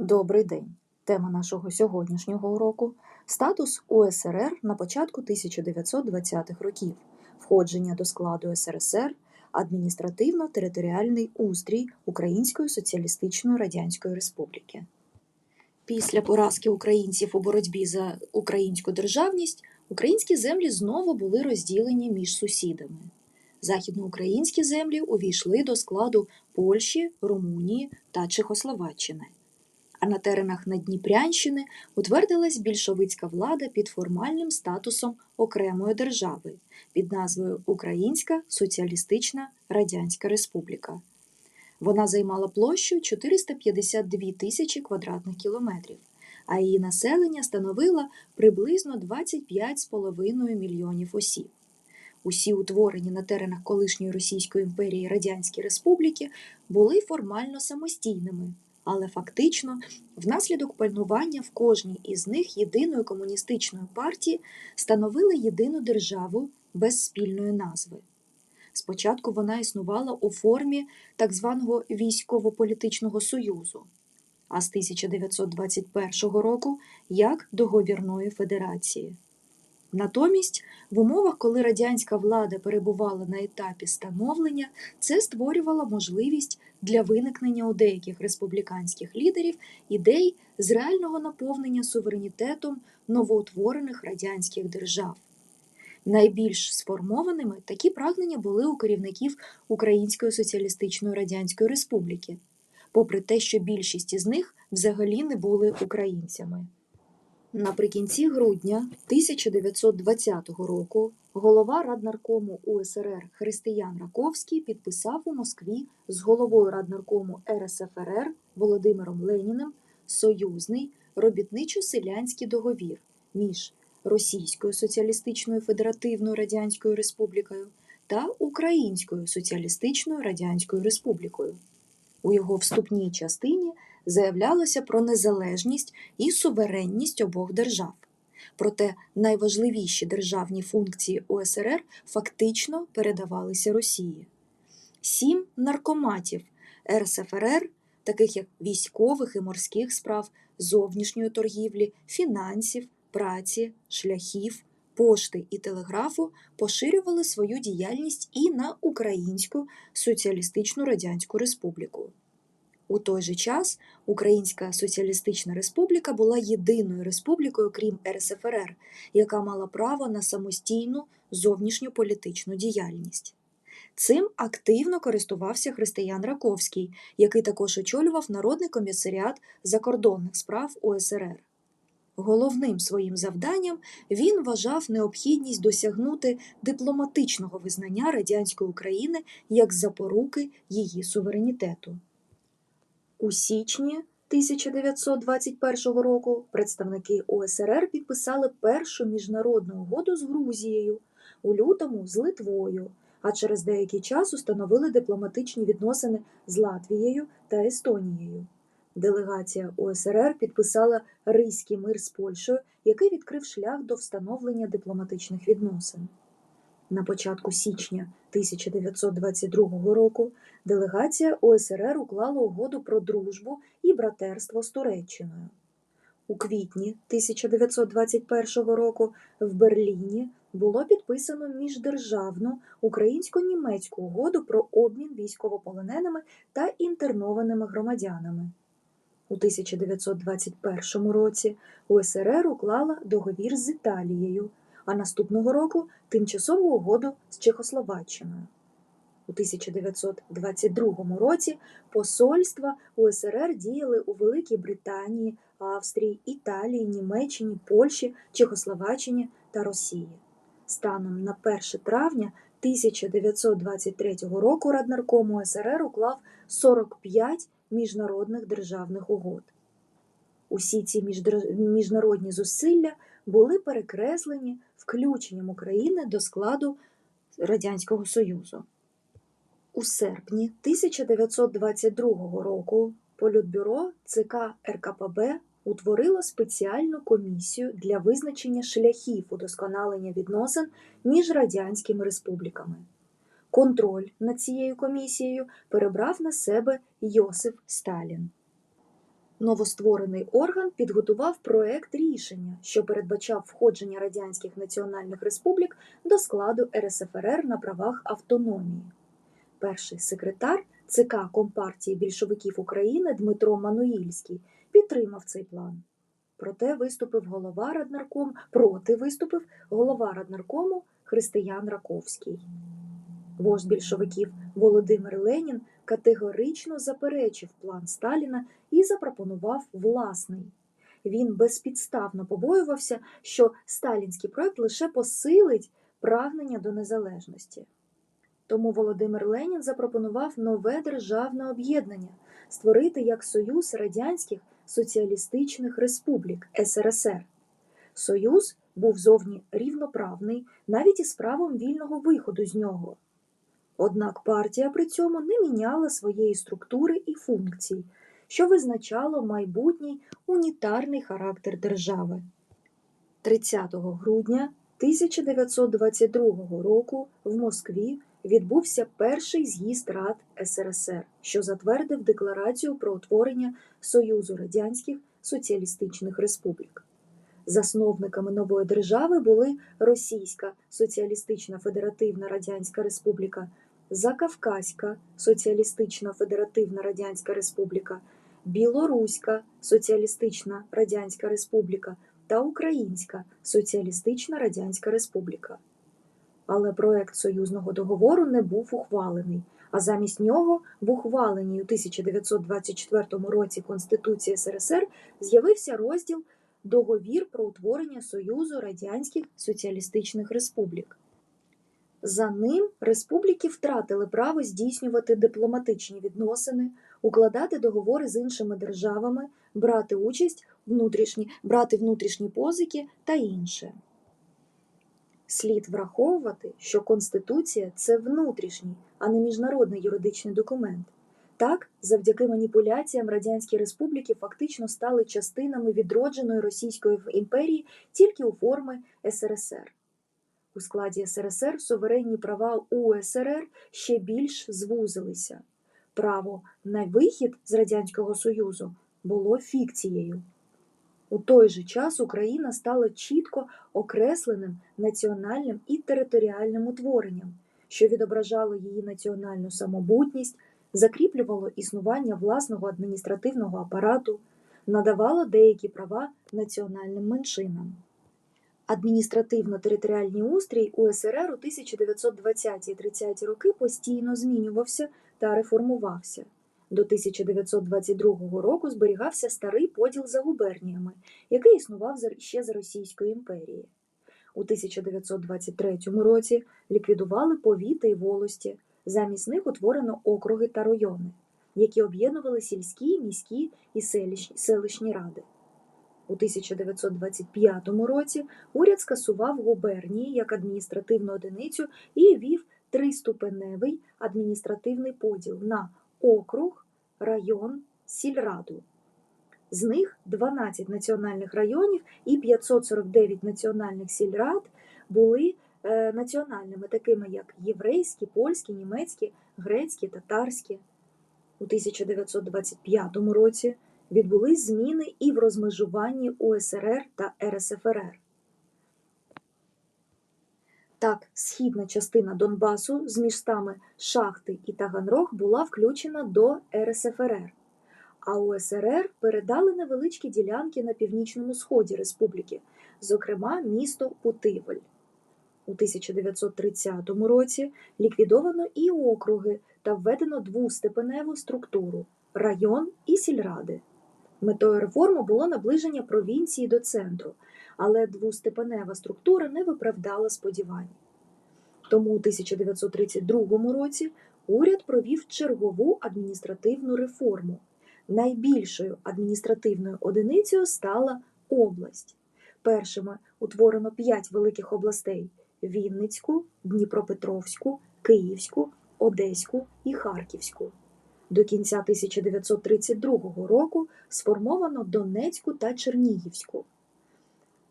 Добрий день! Тема нашого сьогоднішнього уроку статус УСРР на початку 1920-х років, входження до складу СРСР, адміністративно-територіальний устрій Української Соціалістичної Радянської Республіки. Після поразки українців у боротьбі за українську державність українські землі знову були розділені між сусідами. Західноукраїнські землі увійшли до складу Польщі, Румунії та Чехословаччини а на теренах Надніпрянщини утвердилась більшовицька влада під формальним статусом окремої держави під назвою Українська Соціалістична Радянська Республіка. Вона займала площу 452 тисячі квадратних кілометрів, а її населення становило приблизно 25,5 мільйонів осіб. Усі утворені на теренах колишньої Російської імперії Радянські Республіки були формально самостійними але фактично, внаслідок пальнування в кожній із них єдиної комуністичної партії становили єдину державу без спільної назви. Спочатку вона існувала у формі так званого військово-політичного союзу, а з 1921 року як договірної федерації. Натомість, в умовах, коли радянська влада перебувала на етапі становлення, це створювало можливість для виникнення у деяких республіканських лідерів ідей з реального наповнення суверенітетом новоутворених радянських держав. Найбільш сформованими такі прагнення були у керівників Української Соціалістичної Радянської Республіки, попри те, що більшість із них взагалі не були українцями. Наприкінці грудня 1920 року голова Раднаркому УСРР Християн Раковський підписав у Москві з головою Раднаркому РСФРР Володимиром Леніним союзний робітничо-селянський договір між Російською Соціалістичною Федеративною Радянською Республікою та Українською Соціалістичною Радянською Республікою. У його вступній частині заявлялося про незалежність і суверенність обох держав. Проте найважливіші державні функції УСРР фактично передавалися Росії. Сім наркоматів РСФРР, таких як військових і морських справ, зовнішньої торгівлі, фінансів, праці, шляхів, пошти і телеграфу, поширювали свою діяльність і на Українську Соціалістичну Радянську Республіку. У той же час Українська Соціалістична Республіка була єдиною республікою, крім РСФРР, яка мала право на самостійну зовнішньополітичну діяльність. Цим активно користувався Християн Раковський, який також очолював Народний комісаріат закордонних справ УСРР. Головним своїм завданням він вважав необхідність досягнути дипломатичного визнання радянської України як запоруки її суверенітету. У січні 1921 року представники УСРР підписали першу міжнародну угоду з Грузією, у лютому з Литвою, а через деякий час установили дипломатичні відносини з Латвією та Естонією. Делегація УСРР підписала Ризький мир з Польщею, який відкрив шлях до встановлення дипломатичних відносин. На початку січня 1922 року делегація ОСРР уклала угоду про дружбу і братерство з Туреччиною. У квітні 1921 року в Берліні було підписано міждержавну українсько-німецьку угоду про обмін військовополоненими та інтернованими громадянами. У 1921 році УСРР уклала договір з Італією а наступного року тимчасову угоду з Чехословаччиною. У 1922 році посольства УСРР діяли у Великій Британії, Австрії, Італії, Німеччині, Польщі, Чехословаччині та Росії. Станом на 1 травня 1923 року Раднарком УСРР уклав 45 міжнародних державних угод. Усі ці міжнародні зусилля були перекреслені включенням України до складу Радянського Союзу. У серпні 1922 року Політбюро ЦК РКПБ утворило спеціальну комісію для визначення шляхів удосконалення відносин між радянськими республіками. Контроль над цією комісією перебрав на себе Йосиф Сталін. Новостворений орган підготував проект рішення, що передбачав входження радянських національних республік до складу РСФРР на правах автономії. Перший секретар ЦК Компартії більшовиків України Дмитро Мануїльський підтримав цей план. Проте виступив голова Раднарком, проти виступив голова Раднаркому Християн Раковський. Вождь більшовиків Володимир Ленін категорично заперечив план Сталіна і запропонував власний. Він безпідставно побоювався, що сталінський проект лише посилить прагнення до незалежності. Тому Володимир Ленін запропонував нове державне об'єднання створити як Союз Радянських Соціалістичних Республік СРСР. Союз був зовні рівноправний, навіть із правом вільного виходу з нього. Однак партія при цьому не міняла своєї структури і функцій, що визначало майбутній унітарний характер держави. 30 грудня 1922 року в Москві відбувся перший з'їзд Рад СРСР, що затвердив декларацію про утворення Союзу Радянських Соціалістичних Республік. Засновниками нової держави були Російська Соціалістична Федеративна Радянська Республіка, Закавказька Соціалістична Федеративна Радянська Республіка, Білоруська Соціалістична Радянська Республіка та Українська Соціалістична Радянська Республіка. Але проект союзного договору не був ухвалений, а замість нього в ухваленій у 1924 році Конституції СРСР з'явився розділ Договір про утворення Союзу Радянських Соціалістичних Республік. За ним республіки втратили право здійснювати дипломатичні відносини, укладати договори з іншими державами, брати участь внутрішні, брати внутрішні позики та інше. Слід враховувати, що Конституція це внутрішній, а не міжнародний юридичний документ. Так, завдяки маніпуляціям Радянські республіки фактично стали частинами відродженої Російської імперії тільки у форми СРСР. У складі СРСР суверенні права УСРР ще більш звузилися. Право на вихід з Радянського Союзу було фікцією. У той же час Україна стала чітко окресленим національним і територіальним утворенням, що відображало її національну самобутність, закріплювало існування власного адміністративного апарату, надавало деякі права національним меншинам. Адміністративно-територіальний устрій УСРР у 1920-30 роки постійно змінювався та реформувався. До 1922 року зберігався старий поділ за губерніями, який існував ще за Російської імперії. У 1923 році ліквідували повіти і волості, замість них утворено округи та райони, які об'єднували сільські, міські і селищні ради. У 1925 році уряд скасував губернії як адміністративну одиницю і ввів триступеневий адміністративний поділ на округ, район, сільраду. З них 12 національних районів і 549 національних сільрад були е, національними, такими як єврейські, польські, німецькі, грецькі, татарські. У 1925 році відбулись зміни і в розмежуванні УСРР та РСФРР. Так, східна частина Донбасу з містами Шахти і Таганрог була включена до РСФРР, а УСРР передали невеличкі ділянки на північному сході республіки, зокрема місто Путивль. У 1930 році ліквідовано і округи та введено двустепеневу структуру район і сільради. Метою реформи було наближення провінції до центру, але двустепенева структура не виправдала сподівань. Тому у 1932 році уряд провів чергову адміністративну реформу. Найбільшою адміністративною одиницею стала область. Першими утворено п'ять великих областей: Вінницьку, Дніпропетровську, Київську, Одеську і Харківську. До кінця 1932 року сформовано Донецьку та Чернігівську.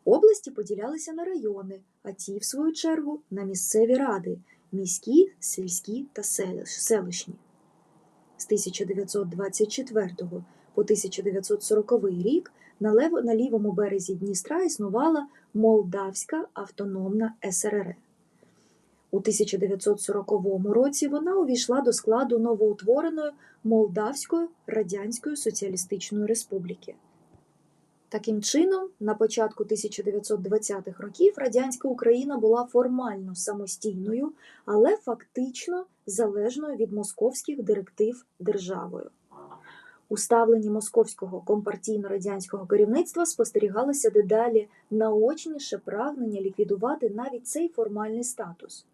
Області поділялися на райони, а ті, в свою чергу, на місцеві ради міські, сільські та селищні. З 1924 по 1940 рік на, лівому березі Дністра існувала Молдавська автономна СРР. У 1940 році вона увійшла до складу новоутвореної Молдавської Радянської Соціалістичної Республіки. Таким чином, на початку 1920-х років радянська Україна була формально самостійною, але фактично залежною від московських директив державою. У ставленні московського компартійно-радянського керівництва спостерігалося дедалі наочніше прагнення ліквідувати навіть цей формальний статус.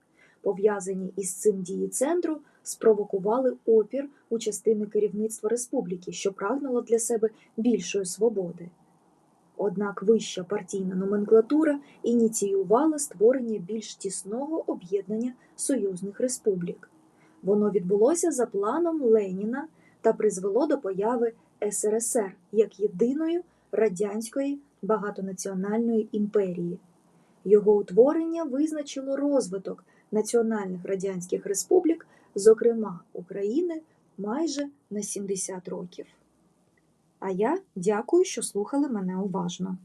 Пов'язані із цим дії центру спровокували опір у частини керівництва республіки, що прагнуло для себе більшої свободи. Однак вища партійна номенклатура ініціювала створення більш тісного об'єднання союзних республік. Воно відбулося за планом Леніна та призвело до появи СРСР як єдиної радянської багатонаціональної імперії. Його утворення визначило розвиток національних радянських республік, зокрема України, майже на 70 років. А я дякую, що слухали мене уважно.